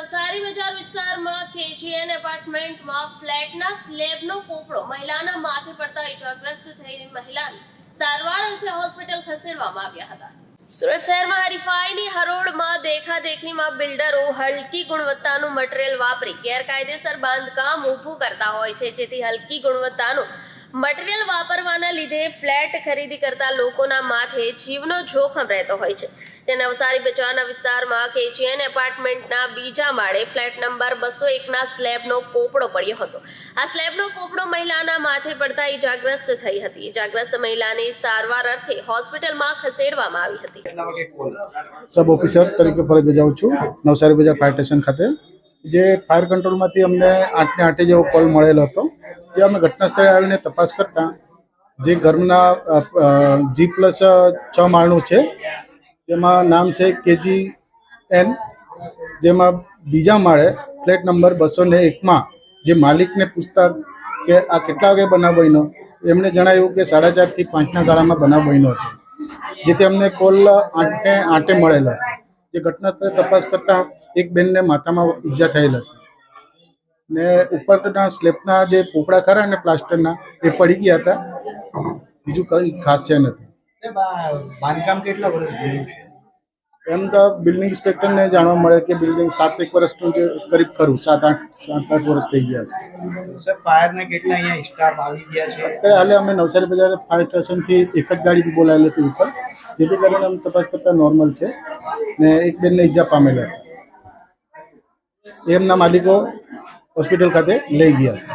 નવસારી બજાર વિસ્તારમાં કેજીએન એપાર્ટમેન્ટમાં ફ્લેટના સ્લેબનો પોપડો મહિલાના માથે પડતા ઇજાગ્રસ્ત થયેલી મહિલાને સારવાર અર્થે હોસ્પિટલ ખસેડવામાં આવ્યા હતા. સુરત શહેરમાં હરીફાઈની હરોળમાં દેખાદેખીમાં બિલ્ડરો હલકી ગુણવત્તાનું મટીરીયલ વાપરી ગેરકાયદેસર બાંધકામ ઊભું કરતા હોય છે, જેથી હલકી ગુણવત્તાનું મટીરીયલ વાપરવાના લીધે ફ્લેટ ખરીદી કરતા લોકોના માથે જીવનો જોખમ રહેતો હોય છે. તે નવસારી બજારના વિસ્તારમાં કેજીએન એપાર્ટમેન્ટના બીજા માળે ફ્લેટ નંબર બસો એકના સ્લેબનો પોપડો પડ્યો હતો. આ સ્લેબનો પોપડો મહિલાના માથે પડતા ઇજાગ્રસ્ત થઈ હતી. ઇજાગ્રસ્ત મહિલાને સારવાર અર્થે હોસ્પિટલમાં ખસેડવામાં આવી હતી. સબ ઓફિસર તરીકે ફરજ બજાવું છું. નવસારી બજાર ફાયર સ્ટેશન ખાતે. જે ફાયર કંટ્રોલમાંથી અમને આઠને આઠે જેવો કોલ મળેલો હતો જે અમે ઘટના સ્થળે આવીને તપાસ કરતા જે ઘરના જી પ્લસ છ માળનું છે તેમાં નામ છે કેજી એન જેમાં બીજા માળે ફ્લેટ નંબર બસો ને એકમાં જે માલિકને પૂછતા કે આ કેટલા વાગે બનાવ બન્યો એમણે જણાવ્યું કે સાડા ચારથી પાંચના ગાળામાં બનાવ બન્યો હતો. જેથી અમને કોલ આઠે આઠે મળેલો. જે ઘટના સ્થળે તપાસ કરતાં એક બેનને માથામાં ઈજા થયેલ હતી. ને ઉપરના સ્લેબના જે પોપડા ખરા અને પ્લાસ્ટરના, એ પડી ગયા હતા. બીજું કંઈ ખાસિયા નથી. બાંધકામ કેટલા વર્ષ જૂનું છે? એમ તો બિલ્ડિંગ ઇન્સ્પેક્ટરને જાણવા મળે કે બિલ્ડિંગ સાત એક વર્ષનું જે કરીબ ખરું સાત આઠ સાત આઠ વર્ષ થઈ ગયા છે. સાહેબ ફાયરના કેટલા અહીંયા સ્ટાફ આવી ગયા છે? અત્યારે હાલે અમે નવસારી બજાર ફાયર સ્ટેશનથી એક જ ગાડી બોલાવેલી હતી ઉપર જેથી કરીને અમે તપાસ કરતા નોર્મલ છે ને એક બેનને ઈજા પામેલા હતા. એમના માલિકો હોસ્પિટલ ખાતે લઈ ગયા છે.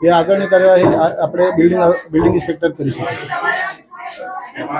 એ આગળની કાર્યવાહી આપણે બિલ્ડિંગ બિલ્ડિંગ ઇન્સ્પેક્ટર કરી શકે છે